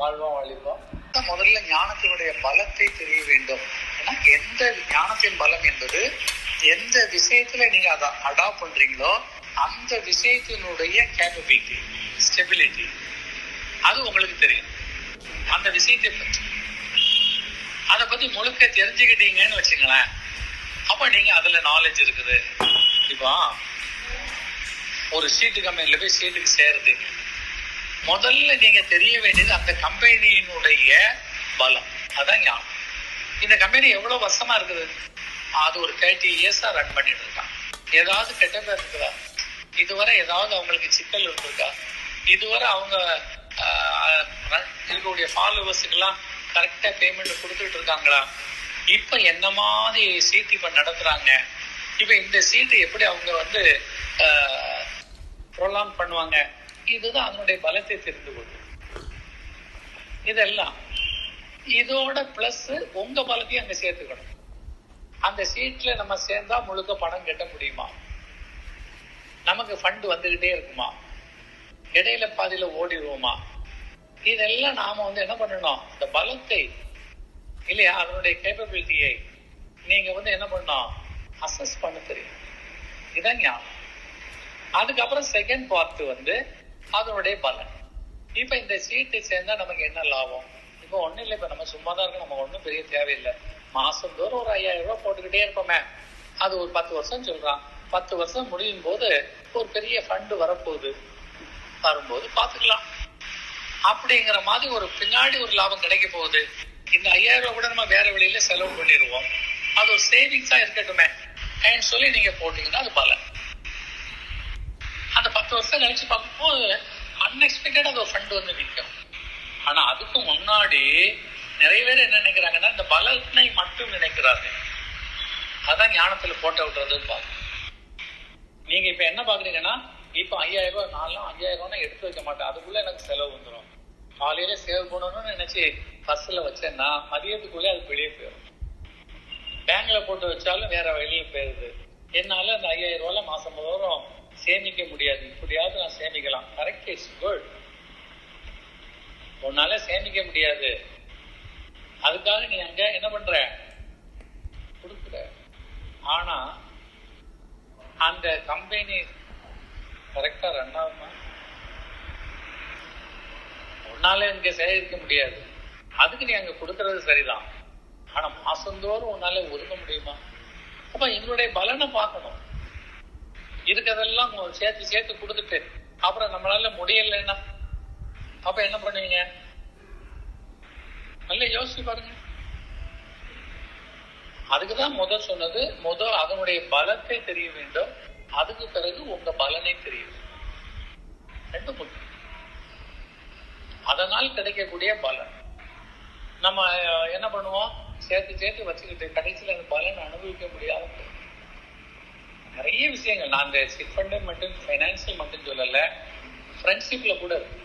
வாழ்வோம் அழிப்போம் முதல்ல ஞானத்தினுடைய பலத்தை தெரிய வேண்டும். ஏன்னா எந்த ஞானத்தின் பலம் என்பது எந்த விஷயத்துல நீங்க அதை அடாப்ட் பண்றீங்களோ அந்த விஷயத்தினுடைய கேப்பபிலிட்டி ஸ்டெபிலிட்டி அது உங்களுக்கு தெரியும். அந்த விஷயத்தை பற்றி அதை பத்தி முழுக்க தெரிஞ்சுக்கிட்டீங்கன்னு வச்சுங்களேன். அப்ப நீங்க அதுல நாலேஜ் இருக்குது. இப்போ ஒரு சீட்டு கம்பெனில போய் சீட்டுக்கு சேருதுங்க முதல்ல நீங்க தெரிய வேண்டியது அந்த கம்பெனியினுடைய பலம். அதான் ஞானம். இந்த கம்பெனி எவ்வளவு வருஷமா இருக்குது? அது ஒரு தேர்ட்டி இயர்ஸா ரன் பண்ணிட்டு இருக்கான் ஏதாவது கெட்ட பேர் இருக்குதா? இதுவரை ஏதாவது அவங்களுக்கு சிக்கல் இருந்திருக்கா? இதுவரை அவங்க இருக்கக்கூடிய ஃபாலோவர்ஸுக்கெல்லாம் கரெக்டா பேமெண்ட் கொடுத்துட்டு இருக்காங்களா? இப்ப என்ன மாதிரி சீட்டு இப்ப நடத்துறாங்க? இப்ப இந்த சீட்டு எப்படி அவங்க வந்து ப்ரொலாங் பண்ணுவாங்க? இதுதான் அதனுடைய பலத்தை தெரிந்து கொள்ளும். இதெல்லாம் இதோட பிளஸ் உங்க பலத்தையும் அங்க சேர்த்துக்கணும். அந்த சீட்ல நம்ம சேர்ந்தா முழுக்க பணம் கட்ட முடியுமா? நமக்கு ஃபண்ட் வந்துகிட்டே இருக்குமா? இடையில பாதியில ஓடிடுவோமா? இதெல்லாம் நாம வந்து என்ன பண்ணணும்? இந்த பலத்தை இல்லையா? அதனுடைய கேப்பபிலிட்டியை நீங்க வந்து என்ன பண்ணணும்? அசஸ் பண்ண தெரியும். இதான் ஞாபகம். அதுக்கப்புறம் செகண்ட் பார்ட் வந்து அதனுடைய பலன். இப்ப இந்த சீட்டு சேர்ந்தா நமக்கு என்ன லாபம்? இப்ப ஒண்ணும் இல்லை இப்ப நம்ம சும்மா தான் இருக்கோம் நம்ம ஒண்ணும் பெரிய தேவையில்லை. மாசம் தோறும் ஒரு ஐயாயிரம் ரூபாய் போட்டுக்கிட்டே இருப்போமே. அது ஒரு பத்து வருஷம் சொல்றான். பத்து வருஷம் முடியும் போது ஒரு பெரிய ஃபண்டு வரப்போகுது. வரும்போது பாத்துக்கலாம் அப்படிங்கிற மாதிரி ஒரு பின்னாடி ஒரு லாபம் கிடைக்க போகுது. இந்த ஐயாயிரம் ரூபாய் கூட நம்ம வேற வழியில செலவு பண்ணிடுவோம். அது ஒரு சேவிங்ஸா இருக்கட்டுமே. அப்படின்னு சொல்லி நீங்க போட்டீங்கன்னா அது பலன். பத்து வருஷம் கழிச்சு பார்க்கும்போது அன்எக்ஸ்பெக்டடாக அது ஒரு ஃபண்ட் வந்து நிற்கும் ஆனால் அதுக்கு முன்னாடி நிறைய பேர் என்ன நினைக்கிறாங்கன்னா இந்த பலனை மட்டும் நினைக்கிறார்கள். அதான் ஞானத்தில் போட்ட விட்டுறதுன்னு பார்க்கணும் நீங்கள் இப்போ என்ன பார்க்குறீங்கன்னா இப்போ ஐயாயிரம் ரூபாய் நாலாம் ஐயாயிரம் ரூபாய் எடுத்து வைக்க மாட்டேன். அதுக்குள்ளே எனக்கு செலவு வந்துடும் காலையில சேவ் பண்ணணும்னு நினைச்சு பஸ்ல வச்சேன்னா மதியத்துக்குள்ளே அது வெளியே போயிடும் பேங்க்ல போட்டு வச்சாலும் வேற வழியில போயிருது. என்னால அந்த ஐயாயிரம் ரூபாய் மாசம் தோறும் சேமிக்க முடியாது. இப்படியாவது நான் சேமிக்கலாம். கரெக்ட் இஸ் குட் உன்னால சேமிக்க முடியாது. அதுக்காக நீ அங்க என்ன பண்ற? கொடுக்குற. ஆனா அந்த கம்பெனி கரெக்டா ரன் ஆகுமா? உன்னால இங்க சேகரிக்க முடியாது. அதுக்கு நீ அங்க கொடுக்கறது சரிதான். ஆனா மாசந்தோறும் உன்னால ஒதுக்க முடியுமா? அப்ப எங்களுடைய பலனை பார்க்கணும். இருக்கிறதெல்லாம் சேர்த்து சேர்த்து கொடுத்துட்டு அப்புறம் நம்மளால முடியலைன்னா அப்ப என்ன பண்ணுவீங்க? நல்லா யோசிச்சு பாருங்க. அதுக்குதான் முதல் சொன்னது முதல் அதனுடைய பலத்தை தெரிய வேண்டும். அதுக்கு பிறகு உங்க பலனை தெரியும் ரெண்டு முக்கியம் அதனால் கிடைக்கக்கூடிய பலன். நம்ம என்ன பண்ணுவோம்? சேர்த்து சேர்த்து வச்சுக்கிட்டு கடைசியில் அந்த பலன் அனுபவிக்க முடியாத நிறைய விஷயங்கள். நான் இந்த சிட் ஃபண்டு மட்டும் ஃபைனான்சியல் மட்டும் சொல்லல. ஃப்ரெண்ட்ஷிப்ல கூட இருக்கு.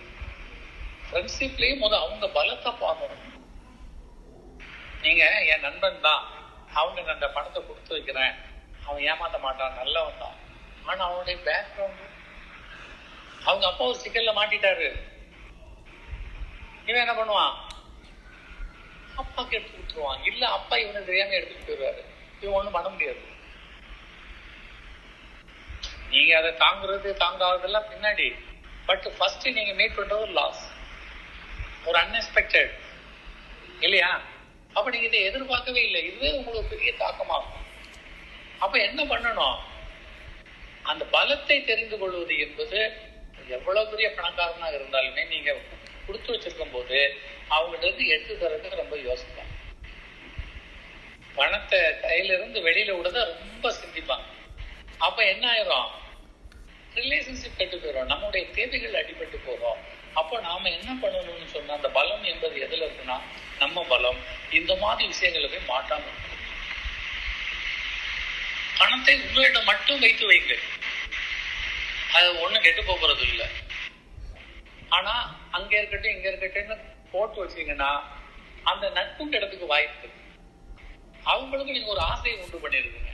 ஃப்ரெண்ட்ஷிப்லயும் முதல் அவங்க பலத்தை பார்க்கணும் நீங்க என் நண்பன் தான். அவனுக்கு அந்த பணத்தை கொடுத்து வைக்கிறேன். அவன் ஏமாத்த மாட்டான். நல்லவன் தான். ஆனா அவனுடைய பேக்ரவுண்ட் அவங்க அப்பா ஒரு சிக்கல்ல மாட்டிட்டாரு. இவன் என்ன பண்ணுவான்? அப்பாக்கு எடுத்து கொடுத்துருவான். இல்ல அப்பா இவனுக்கு தெரியாம எடுத்துட்டு போயிடுவாரு. இவன் ஒண்ணும் பண்ண முடியாது. நீங்க அதை தாங்குறது தாங்காததெல்லாம் பின்னாடி. பட் ஃபர்ஸ்ட் நீங்க மீட் பண்றது ஒரு லாஸ் ஒரு அன்எக்ஸ்பெக்டட் இல்லையா? அப்ப நீங்க இதை எதிர்பார்க்கவே இல்லை. இதுவே உங்களுக்கு பெரிய தாக்கமாகும். அப்ப என்ன பண்ணணும்? அந்த பலத்தை தெரிந்து கொள்வது என்பது எவ்வளவு பெரிய பணக்காரனா இருந்தாலுமே நீங்க கொடுத்து வச்சிருக்கும் போது அவங்கள்ட்ட இருந்து எடுத்து தரது ரொம்ப யோசிப்பாங்க பணத்தை கையில இருந்து வெளியில விடுறத ரொம்ப சிந்திப்பாங்க. அப்ப என்ன ஆயிரும்? ரிலேஷன்ஷிப் கெட்டு போயிடும் நம்முடைய தேவைகள் அடிபட்டு போறோம் அப்போ நாம என்ன பண்ணணும்னு சொன்னா அந்த பலம் என்பது எதுல இருக்குன்னா நம்ம பலம். இந்த மாதிரி விஷயங்களை போய் மாட்டாம பணத்தை உங்களிடம் மட்டும் வைத்து வைங்க அது ஒண்ணும் கெட்டு போறது இல்லை. ஆனா அங்க இருக்கட்டும் இங்க இருக்கட்டும்னு போட்டு வச்சீங்கன்னா அந்த நட்பும் கிடத்துக்கு வாய்ப்பு அவங்களுக்கு நீங்க ஒரு ஆசையை உண்டு பண்ணிருக்கீங்க.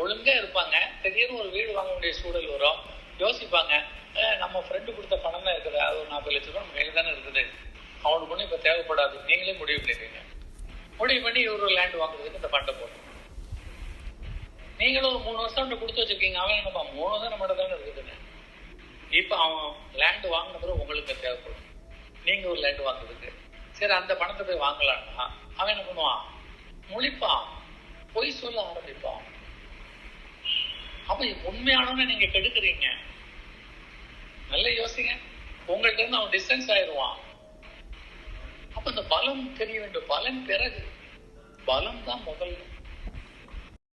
ஒழுங்கா இருப்பாங்க. திடீர்னு ஒரு வீடு வாங்க வேண்டிய சூழல் வரும். யோசிப்பாங்க. நம்ம ஃப்ரெண்டு கொடுத்த பணம் தான் இருக்குது அது ஒரு நாற்பது லட்ச ரூபாய் கையில் தானே இருக்குது. அவனுக்கு ஒன்றும் தேவைப்படாது. நீங்களே முடிவு பண்ணிடுவீங்க. முடிவு பண்ணி இவர் ஒரு லேண்ட் வாங்குறதுக்கு இந்த பண்டை போடுறோம் நீங்களும் ஒரு மூணு வருஷம் கொடுத்து வச்சிருக்கீங்க. அவன் என்னப்பா மூணு வருஷம் நம்மகிட்ட தானே இருக்குதுன்னு இப்போ அவன் லேண்ட் வாங்கின பிறகு உங்களுக்கு தேவைப்படும்? நீங்க ஒரு லேண்ட் வாங்குறதுக்கு. சரி அந்த பணத்தை போய் வாங்கலான்னா அவன் என்ன பண்ணுவான்? முழிப்பான். பொய் சொல்ல ஆரம்பிப்பான். அப்ப உண்மையானவன நீங்க கெடுக்குறீங்க. நல்ல யோசிங்க. உங்கள்ட்ட இருந்து அவன் டிஸ்டன்ஸ் ஆயிடுவான் அப்ப இந்த பலம் தெரிய வேண்டும். பலன் பிறகு. பலம் தான் முதல்ல